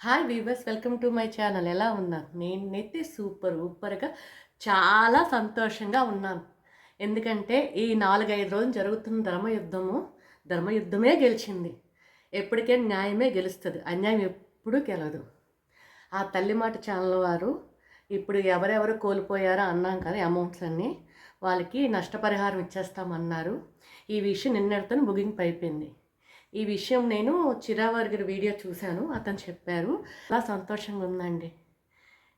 Hi viewers welcome to my channel ఎలా ఉన్నారు? నేనైతే సూపర్ ఊపర్గా చాలా సంతోషంగా ఉన్నాను. ఎందుకంటే ఈ నాలుగైదు రోజులు జరుగుతున్న ధర్మయుద్ధము ధర్మయుద్ధమే గెలిచింది. ఎప్పటికే న్యాయమే గెలుస్తుంది. అన్యాయం ఎప్పుడూ గెలదు. ఆ తల్లి మాట ఛానల్ వారు ఇప్పుడు ఎవరెవరు కోల్పోయారో అన్నాం కదా అమౌంట్స్ అన్నీ వాళ్ళకి నష్టపరిహారం ఇచ్చేస్తామన్నారు. ఈ విషయం నిన్నటితో ముగింపు అయిపోయింది. ఈ విషయం నేను చిరావారి గారి వీడియో చూశాను. అతను చెప్పారు చాలా సంతోషంగా ఉందండి.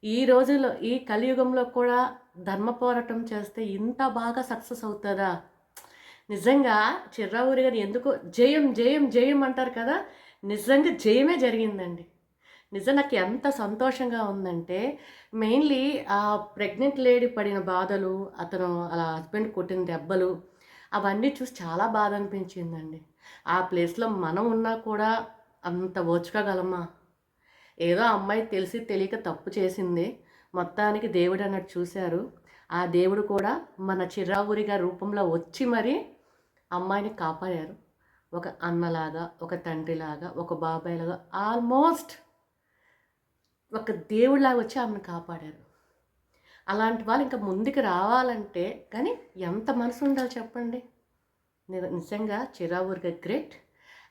ఈ రోజుల్లో ఈ కలియుగంలో కూడా ధర్మ పోరాటం చేస్తే ఇంత బాగా సక్సెస్ అవుతుందా? నిజంగా చిర్రావూరి గారు ఎందుకు జయం జయం జయం అంటారు కదా? నిజంగా జయమే జరిగిందండి. నిజం నాకు ఎంత సంతోషంగా ఉందంటే మెయిన్లీ ఆ ప్రెగ్నెంట్ లేడీ పడిన బాధలు అతను అలా హస్బెండ్ కొట్టిన దెబ్బలు అవన్నీ చూసి చాలా బాధ అనిపించిందండి ఆ ప్లేస్లో మనం ఉన్నా కూడా అంత ఓచుకోగలమా ఏదో అమ్మాయి తెలిసి తెలియక తప్పు చేసింది. మొత్తానికి దేవుడు అన్నట్టు చూశారు. ఆ దేవుడు కూడా మన చిరావురిగా రూపంలో వచ్చి మరి అమ్మాయిని కాపాడారు. ఒక అన్నలాగా ఒక తండ్రిలాగా ఒక బాబాయ్లాగా ఆల్మోస్ట్ ఒక దేవుడిలాగా వచ్చి ఆమెను కాపాడారు. అలాంటి వాళ్ళు ఇంకా ముందుకు రావాలంటే కానీ ఎంత మనసు ఉండాలి చెప్పండి? ని- నిజంగా చిరావురిగా గ్రేట్.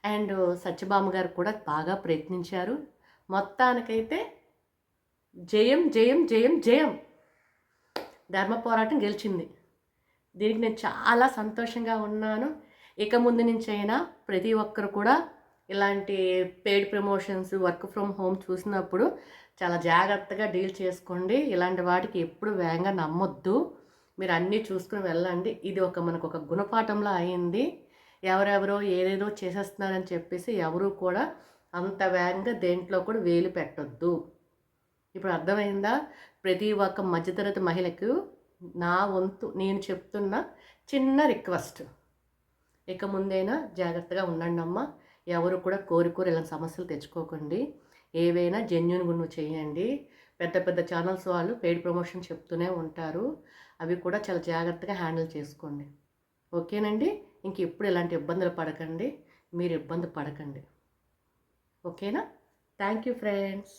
అండ్ సత్యభామ గారు కూడా బాగా ప్రయత్నించారు. మొత్తానికైతే జయం జయం జయం జయం. ధర్మ పోరాటం గెలిచింది. దీనికి నేను చాలా సంతోషంగా ఉన్నాను. ఇక ముందు నుంచి అయినా ప్రతి ఒక్కరు కూడా ఇలాంటి paid promotions work from home చూసినప్పుడు చాలా జాగ్రత్తగా డీల్ చేసుకోండి. ఇలాంటి వాటికి ఎప్పుడు వేగంగా నమ్మొద్దు. మీరు అన్నీ చూసుకుని వెళ్ళండి. ఇది ఒక మనకు ఒక గుణపాఠంలో అయింది. ఎవరెవరో ఏదేదో చేసేస్తున్నారని చెప్పేసి ఎవరు కూడా అంత వేగంగా దేంట్లో కూడా వేలు పెట్టొద్దు. ఇప్పుడు అర్థమైందా? ప్రతి ఒక్క మధ్యతరగతి మహిళకు నా వంతు నేను చెప్తున్న చిన్న రిక్వెస్ట్ ఇక ముందైనా జాగ్రత్తగా ఉండండి అమ్మ ఎవరు కూడా కోరుకోరు ఇలా ఇలాంటి సమస్యలు తెచ్చుకోకండి. ఏవైనా జెన్యున్గా గుండు చేయండి. పెద్ద పెద్ద ఛానల్స్ వాళ్ళు పెయిడ్ ప్రమోషన్ చెప్తూనే ఉంటారు. అవి కూడా చాలా జాగ్రత్తగా హ్యాండిల్ చేసుకోండి. ఓకేనండి? ఇంక ఎప్పుడు ఇలాంటి ఇబ్బందులు పడకండి. మీరు ఇబ్బంది పడకండి. ఓకేనా? Thank you friends